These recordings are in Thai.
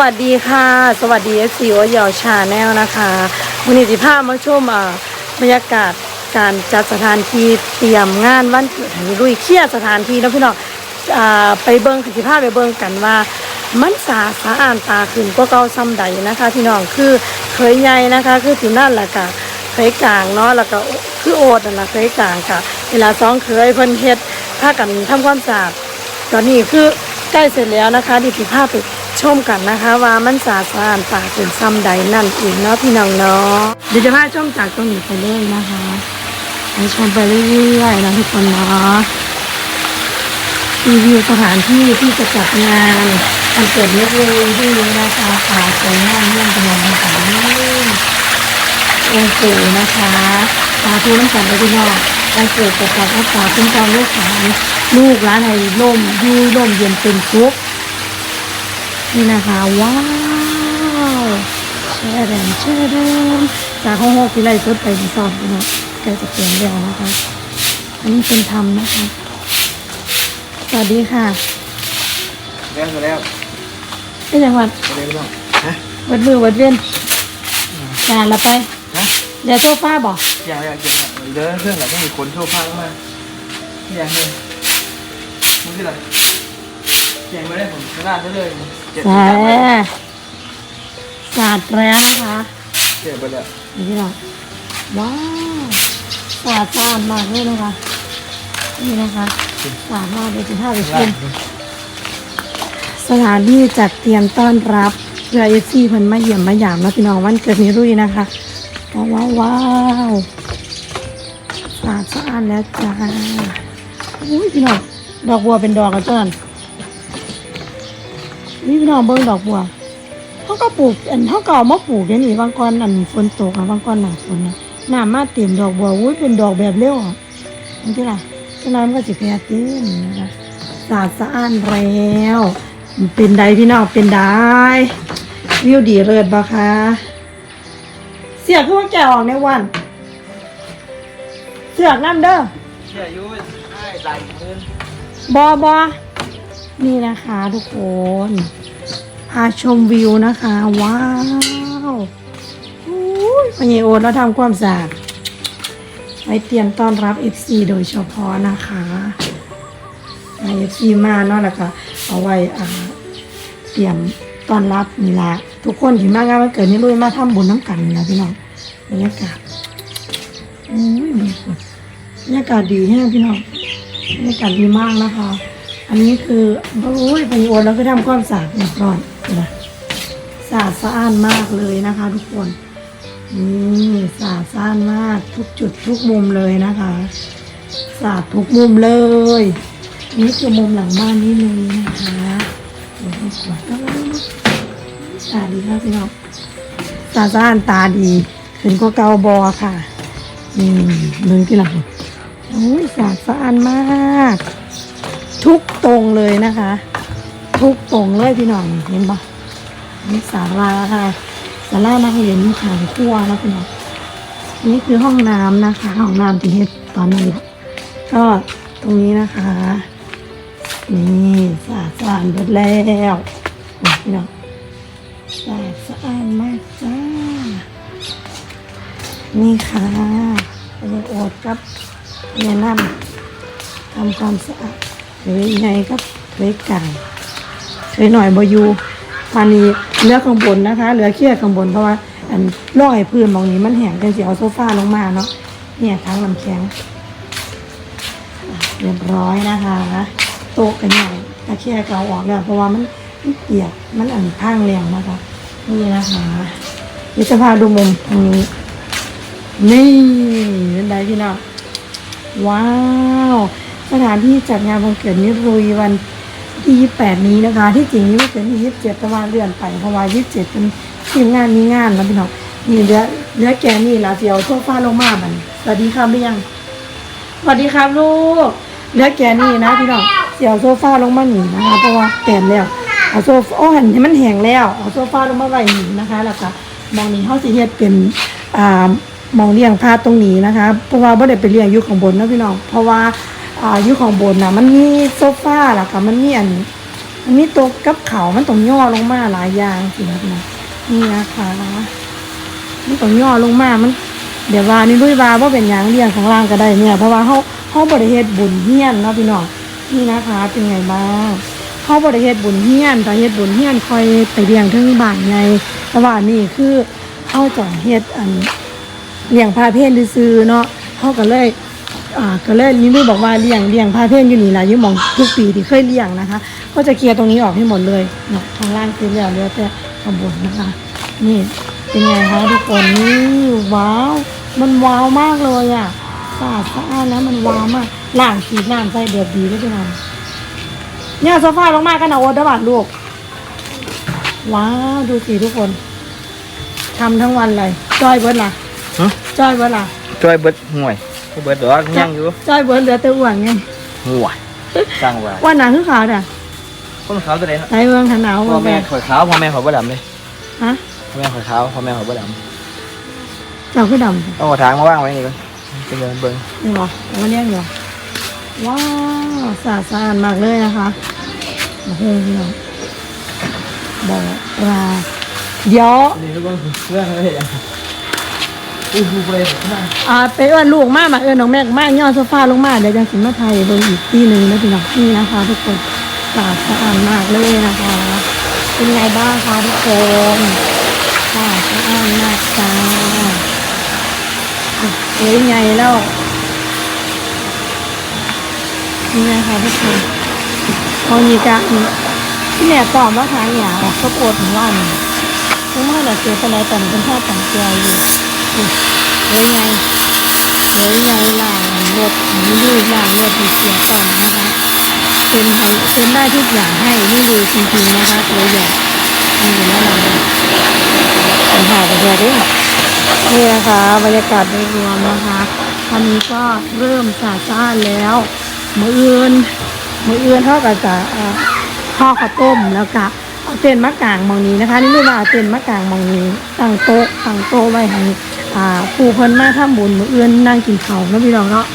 วัสดีค่ะ สวัสดีเอฟซีโอยอชาแนลนะคะวันนี้สิพาพมาชมอ่าบรรยากาศการจัดสถานที่เตรียมงานวันเกิดให้ลุยเคลียร์สถานที่แล้วพี่น้องไปเบิ้งสิพาพไปเบิ้งกันว่า มันสาสะอ่านตาขึ้นก็เก่าซ้ำใดนะคะ พี่น้องคือเคยใหญ่นะคะ คือที่นั่นแหละค่ะเคยกลางเนาะแล้วก็คือโอดนั่นแหละเคยกลางค่ะ เวลาสองเคยเพิ่นเฮ็ดพากันทำความสะอาดตอนนี้คือใกล้เสร็จแล้วนะคะดิพิภาพไป ชมกันนะคะ ว่ามันสาสานป่าเป็นซ้ำใดนั่นเองเนาะพี่น้องเนาะเดี๋ยวจะพาชมจากตรงนี้ไปเลยนะคะไปชมไปเรื่อยๆนะทุกคนเนาะรีวิวสถานที่ที่จะจัดงานวันเกิดเล็กเลยที่นี้นะคะป่าสวยงามเยี่ยมเป็นวันต่างๆองค์ปู่นะคะสาธุน้ำกันไปพี่น้องวันเกิดประกอบรักษาคุ้มครองลูกหลานลูกหลานให้ร่มยูร่มเย็นเป็นสุข นี่นะคะว้าวแช่แดงแช่แดงจากห้องหกที่ไรสดไปที่สอบเนาะใกล้จะเปลี่ยนแล้วนะคะ อันนี้เป็นธรรมนะคะ สวัสดีค่ะแล้วก็แล้วเป็นยังไงก็แล้วต้องฮะวัดมือวัดเวียนจานละไปฮะเดี๋ยวโซฟาบอกอยากอยากอยากเดินเครื่องแบบไม่มีคนโชว์พังมาอยากเลยมึงที่ไหน แข่งไม่ได้ผมชนะซะเลยเจ็บแซ่สาดแล้วนะคะเจ็บไปแล้วนี่เราว้าวสาดสะอาดมากเลยนะคะนี่นะคะสาดมากเลยจะท่าไปชมสถานที่จัดเตรียมต้อนรับเพื่อเอซีเพิ่นมาเยี่ยมมาหยามนะพี่น้องวันเกิดนิรุ่ยนะคะว้าวว้าวว้าวสะอาดสะอาดแล้วจ้าอุ้ยพี่น้องดอกบัวเป็นดอกกระจอ นี่พี่น้องเบิ่งดอกบัวเขาก็ปลูกอันเขาก็เอามาปลูกเดี๋ยวนี้บางก้อนอันฝนตกอะบางก้อนหนาฝนนะหน้ำมาเต็มดอกบัวอุ้ยเป็นดอกแบบเร็วอะนี่ที่ไรฉะนั้นก็จะแพร่เต็มนะคะสะอาดสะอาดแล้วเป็นใดพี่น้องเป็นได้วิวดีเลิศบ่คะเสียกคือว่าแกออกในวัน เสือกน้ำเด้อเชี่ยยุ้ยให้ไหลเงินบอบอ นี่นะคะทุกคน พาชมวิวนะคะ ว้าวอุ้ยพญโอนแล้วทำความสะอาดไว้เตรียมต้อนรับ FC โดยเฉพาะนะคะไอ FC มาเนาะแล้วก็เอาไว้เตรียมต้อนรับนี่ละทุกคนที่มางานวันเกิดนี่ลุยมาทำบุญน้ำกันนี่ละพี่น้องบรรยากาศอุ้ยบรรยากาศบรรยากาศดีแห้งพี่น้องบรรยากาศดีมากนะคะ อันนี้คือโอ้ยไปโอนแล้วก็ทำความสะอาดเรียบร้อยนะสะอาดสะอ้านมากเลยนะคะ ทุกคนนี่สะอาดสะอ้านมากทุกจุดทุกมุมเลยนะคะสะอาดทุกมุมเลย นี่คือมุมหลังบ้านนี่เลยนะคะเดี๋ยวขวดก็แล้วนะตาดีครับพี่น้องตาซ่านตาดีขึ้นก็เกาบอค่ะนี่มือที่หลังโอ้ยสะอาดสะอ้านมาก ทุกตรงเลยนะคะ ทุกตรงเลยพี่น้องเห็นปะนี่ศาลาค่ะศาลานักเรียนขางขั้วนะพี่น้องนี่คือห้องน้ำนะคะ ห้องน้ำที่เฮ็ดตอนนี้ ก็ตรงนี้นะคะ นี่สะอาดสะอาดหมดแล้วนี่พี่น้องสะอาดสะอาดมากจ้า นี่ค่ะเป็นโอดครับแนะนำทำความสะอาด เคยไงก็เคยไก่เคยหน่อยบอยูตอนนี้เหลือข้างบนนะคะเหลือเคี้ยข้างบนเพราะว่า อันร่อยพื้นมองนี้มันแห้งกันเสียเอาโซฟาลงมาเนาะเนี่ยทั้งลำแข็งเรียบร้อยนะคะโต๊ะกันใหญ่ตะแคร่เกาออกแล้วเพราะว่ามันมันเปียกมันอันข้างแรงนะคะ นี่นะคะเดี๋ยวจะพาดูมุมตรงนี้นี่เป็นไงพี่น้องว้าว สถานที่จัดงานวันเกิดนิรุยวันที่ 28 นี้นะคะ ที่จริงนี่มันเป็นที่ 27แต่ว่าเลื่อนไปเพราะว่า 27 เป็นทีมงานมีงานแล้วพี่น้องนี่เหลือเหลือแกนี่ละเสียวโซฟาลงมาบันสวัสดีครับหรือยังสวัสดีครับลูกเหลือแกนี่นะพี่น้องเสียวโซฟาลงมาหนีนะคะเพราะว่าเต็มแล้วเอาโซฟาโอ้หันให้มันแห้งแล้วเอาโซฟาลงมาไว้หนีนะคะแล้วก็มองนี้เขาสิเฮ็ดเป็นอ่ามองเลี้ยงพาตรงนี้นะคะเพราะว่าบ่ได้ไปเลี้ยงอยู่ข้างบนนะพี่น้องเพราะว่า อ่าอยู่ข้างบนน่ะมันมีโซฟาแล้วก็มันมีอันอันนี้ตัวกับเขามันต้องย่อลงมาหลายอย่างสิครับนะนี่นะคะมันต้องย่อลงมามัน เดี๋ยวว่านี่ด้วยว่าว่าเป็นอย่างเรียงของล่างก็ได้เนี่ย เพราะว่าเขาเขาบริเฮ็ดบุญเฮียนเนาะพี่น้องนี่นะคะ เป็นไงบ้างเขาบริเฮ็ดบุญเฮียนแต่เฮ็ดบุญเฮียนคอยไปเลี้ยงถึงบ้านไงแต่ว่านี่คือเขาจะเฮ็ดอันเลี้ยงพาเพนซื้อเนาะเขาก็เลย อ่าก็เลยนี่ด้วยบอกว่าเลี้ยงเลี้ยงพาเพนอยู่นี่แหละอยิ่หมองทุกปีที่เคยเลี้ยงนะคะ ก็จะเคลียร์ตรงนี้ออกให้หมดเลยเนาะข้างล่างคือแล้วเหลือแต่ข้างบนนะคะ นี่เป็นไงคะทุกคนนี่ว้าว มันว้าวมากเลยอะสะอาดสะอาดแล้วมันว้าวมากล้างฉีดน้ำใส่เดือดดีด้วยพี่น้องเนี่ยโซฟาลงมากันนะโอ๊ตได้บาดลูกว้าวดูสิทุกคนทำทั้งวันเลยจอยเบิร์ดล่ะฮะจอยเบิร์ดล่ะช่วยเบิดห่วย เบิดดอกยังอยู่จอยเบิร์ดเหลือแต่อ้วนไงห่วยสร้างว่าว่าหนาคือขาวเด้อคนขาวตัวไหนเนาะไหนเมืองหันหนาวพ่อแม่ข่อยขาวพ่อแม่ข่อยบ่ดำเลยฮะพ่อแม่ข่อยขาวพ่อแม่ข่อยบ่ดเจ้าคือดำำเอากระถางมาว่างไว้นี่ก่อนเป็นเดินเบิ่งนี่หรอเอามาเลี้ยงอยู่ว้าวสะอาดสะอาดมากเลยนะคะโอ้โหพี่น้องบอกว่าเดี๋ยวนี่ทุกคนเรื่ องอะไรอย่างอู้หูเลยนะอ่าไปเอิ้นลูกมากมาเอิ้นน้องแม่มากย่อโซฟาลงมาเดี๋ยวจังสิมาไทยเบิ่งอีกที่หนึ่งนะพี่น้องนี่นะคะ ทุกคนสะอาดสะอาดมากเลยนะคะ เป็นไงบ้างคะทุกคนสะอาดสะอาดมากจ้าเอ้ยไงแล้วนี่นะคะทุกคนตอนนี้กะที่แม่ตอบว่าทางหยาก็ปวดหัววันเพราะว่าเราเจอไปแล้วแต่มันเป็นท่ต่างใจอยู่ ไงเอ้ยไงล่ะรถนี่ดูล่ะรถมีเสียก่อนนะคะเป็นให้เป็นได้ทุกอย่างให้นี่ดูจริงๆนะคะตัวอย่างนี่อยู่แล้วเราเป็นหาไปเรื่อยด้วยนี่นะคะบรรยากาศโดยรวมนะคะตอนนี้ก็เริ่มสาซ่านแล้วมืออื่นมืออื่นเท่ากับจะเอ่อทอดข้าวต้มแล้วก็เอาเต็นมะกางมองนี้นะคะ นี่เรียกว่าเอาเต็นมะกางมองนี้ตั้งโต๊ะตั้งโต๊ะไว้ให้ ผู้เพิ่นมาทำบุญมืออื่นนั่งกินข้าวเนาะพี่น้องเนาะ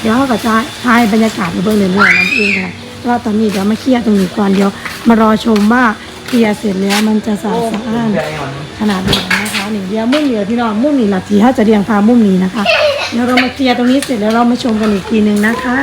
เดี๋ยวเขาก็จะทายบรรยากาศไปเบิ่งเรื่อยๆนั่นเองค่ะว่าตอนนี้เดี๋ยวมาเคลียร์ตรงนี้ก่อนเดี๋ยวมารอชมว่าเคลียร์เสร็จแล้วมันจะสะอาดสะอ้านขนาดไหนนะคะนี่เดี๋ยวมุมเหนือพี่น้องมุมนี้ละทีถ้าจะเรียงพามุมนี้นะคะเดี๋ยวเรามาเคลียร์ตรงนี้เสร็จแล้วเรามาชมกันอีกทีหนึ่งนะคะ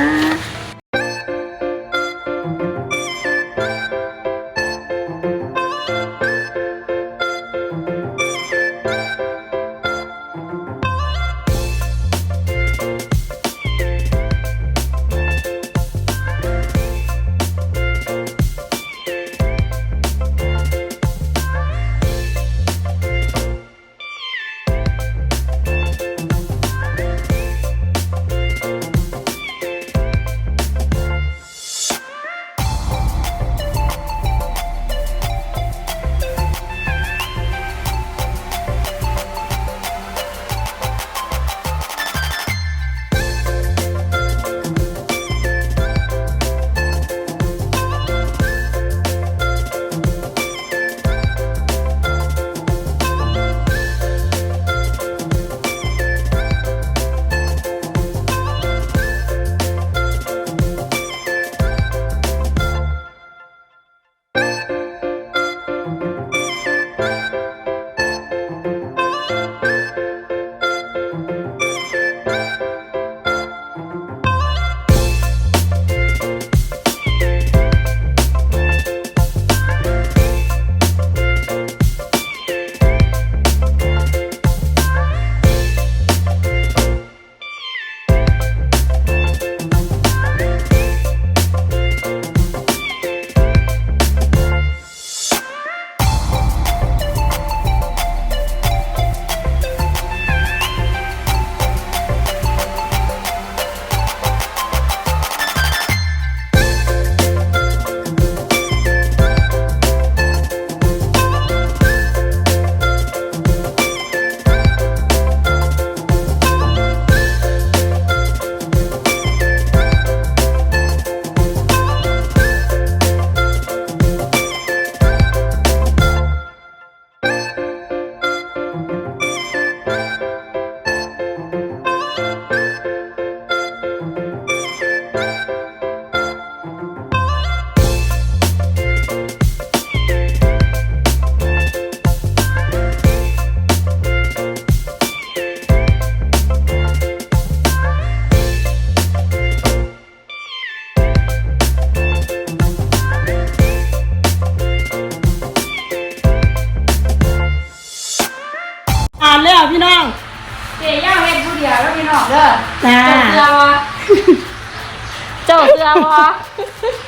เจ้าเสือวะ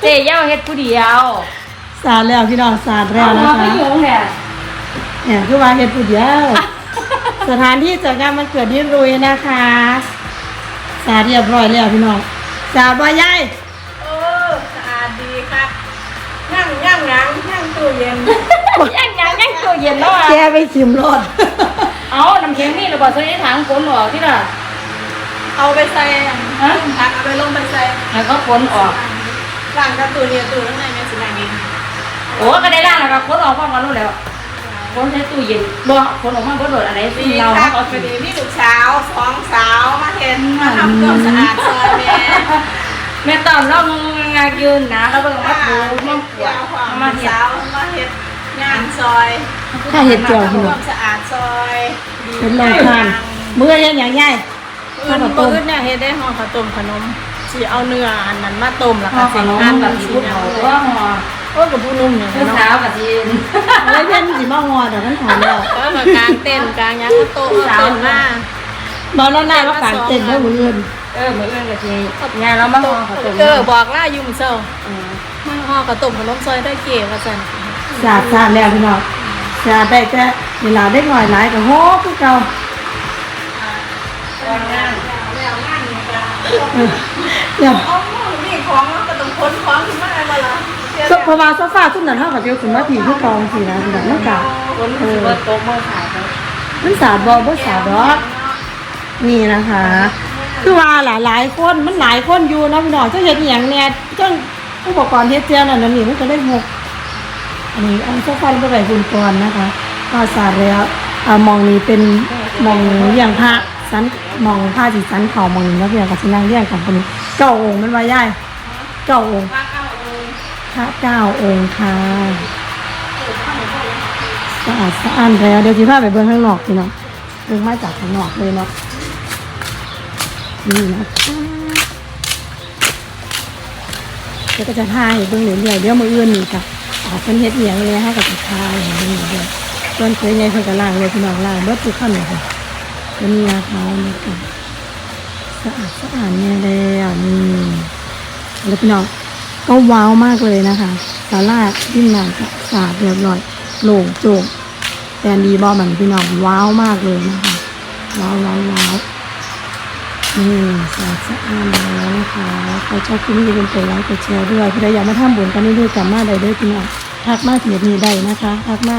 เจ๊เย่าเฮ็ดผู้เดียวสาดแล้วพี่น้องสาดแล้วนะเอาคะไปอยู่เนี่ยเนี่ยคือว่าเฮ็ดผู้เดียว สถานที่จัดงานมันเกิดที่รุยนะคะ สาดเรียบร้อยแล้วพี่น้องสาดบ่ยายเออสะอาดดีครับนั่งย่างหนังนั่งตู้เย็นยังยังยังตัวเย็นแล้วอะแกไปชิมรสเอาน้ำแข็งนี่หรือเปล่าใส่ในถังฝนออกที่ล่ะ เอาไปใส่ฮะทักเอาไปลงไปใส่แล้วก็ฝนออกล้างกับตู้เนี่ยตู้ข้างในแม่สิล้างเองโอ้ก็ได้ร่างแล้วก็ฝนออกพร้อมกันรู้แล้วฝนใช้ตู้เย็นบ่ฝนออกมาบ่โดดอะไรดีเราครัเขาบเอาพอดีมีลูกสาวสองสาวมาเห็นมาทำความสะอาดซอยแม่แม่ตอนเรางานยืนนะแล้วเบิ่งมาปูมาปวดเอาความมาลูกเฮ็ด สาวมาเห็ดงานซอยถ้าเห็ดเจียวทำพี่คน้อวางมสะอาดซอยดีเป็นโรงทานมื้อเฮ็ดหยังยาย อื่นมืดเนี่ยเฮ็ดได้ห่อข้าวต้มขนมสิเอาเนื้ออันนั้นมาต้มแล้วห่ก็อขสินมหั่นแบแบบบชุชุดดเอาเอาตัวห่อโอ้กับผู้นุ่มเนี่ยเมื่อเนาะเช้ากับจีนเฮ้ยเพิ่นสิมาฮอดดอกมันถอนแล้วก็มากางเต้นกางหยังก็โต๊ะเอาเต้นมาบ่นอนหน้าว่ากางเต็นท์ได้มื้ออื่นเออเหมือนกันกับจีงานเรามาห่อขนมเออบอกล่ายุ่มเศร้ามาห่อกระต้มขนมซอยได้เก๋ว่าซั่นสาดสาดแล้วพี่น้องสาดได้แต่เวลาได้หน่อยหลายก็โหคือเก่า ก่อนงานแล้วงานนี่ก็เออเนี่ยเอานี่ของมันก็ต้องขนของขึ้นมาได้บ่ล่ะเดี๋ยว so เพราะว่าโซฟาซุมนั้นเฮาก็สิเอาขึ้นมาผีคือเก่าจังซี่นะพี่น้องมันก็คนถือว่าโต๊ะเมื่อขายไปมันสาดบ่บ่สาดดอกนี่นะคะ คือว่าหลายหลายๆคนมันหลายคนอยู่เนาะพี่น้องเจ้าเฮ็ดอีหยังแหน่เจ้าอุปกรณ์เฮ็ดเจียวนั่นน่ะนี่มันก็ได้หกอันนี้อันโซฟาบ่ได้หุ่นก่อนนะคะก็สาดแล้วอ่ามองนี้เป็นมองเลี้ยงพระ สันมองผ้าสีสันเขามองนี้แล้วเพียงกับสินางเลี้ยงกันคนนี้เก้าองค์มันว่าย่ายเก้าองค์ว่าเอาเออพระเก้าองค์ค่ะสะอาดสะอ้านแล้วเดี๋ยวสิพาไปเบิ่งข้างนอกพี่น้องเบิ่งมาจากข้างนอกเลยเนาะนี่นะคะเดี๋ยวก็จะทายเบิ่งเรื่อยๆเดี๋ยวมืออื่นนี่ค่ะออกเป็นเฮ็ดเหนียงเลยให้กับทายให้เบิ่งเรื่อยๆส่วนเคยไงเพิ่นก็ล้างเลยพี่น้องล้างเบิดทุกขั้นเลยค่ะ เป็นยาเขาเนี่ยค่ะสะอาดสะอาดแน่แล้วนี่แล้วพี่น้องก็ว้าวมากเลยนะคะสาลาดิ้นหนังสะอาดเรียบร้อยโล่งโจ่งแต่ดีบอมันพี่น้องว้าวมากเลยนะคะว้าวว้าวว้าวนี่สะอาดสะอาดแล้วนะคะใครชอบคลิปนี้อย่าลืมกดไลค์กดแชร์ด้วยใครอยากมาทำบุญกันนี่ด้วยจำมาได้ด้วยพี่น้องทักมาเพจนี้ได้นะคะทักมา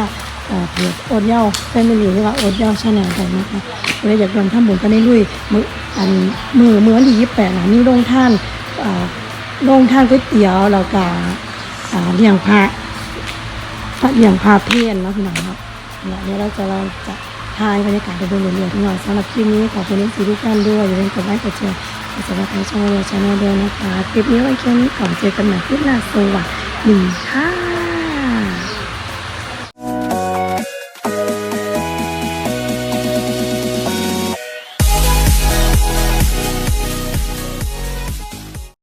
เอ่อเพจอดเย้าแฟมิลี่หรือว่าอดเย้าชาแนลได้นะคะใครอยากรวมทำบุญกันนี่ด้วยมืออันมือมือวันที่ยี่สิบแปดนะนี่ลงท่านเอ่อลงท่านก๋วยเตี๋ยวแล้วก็อ่าเลี้ยงพระพระเลี้ยงพระเพี้ยนเนาะพี่น้องครับเนี่ยเดี๋ยวเราจะเราจะทายบรรยากาศไปดูเรื่อยๆพี่น้องสำหรับคลิปนี้ขอบคุณทุกท่านด้วยอย่าลืมกดไลค์กดแชร์กดซับสไครต์ช่องเราชาแนลด้วยนะคะคลิปนี้ไว้แค่นี้ก่อนเจอกันใหม่คลิปหน้าสวัสดีค่ะ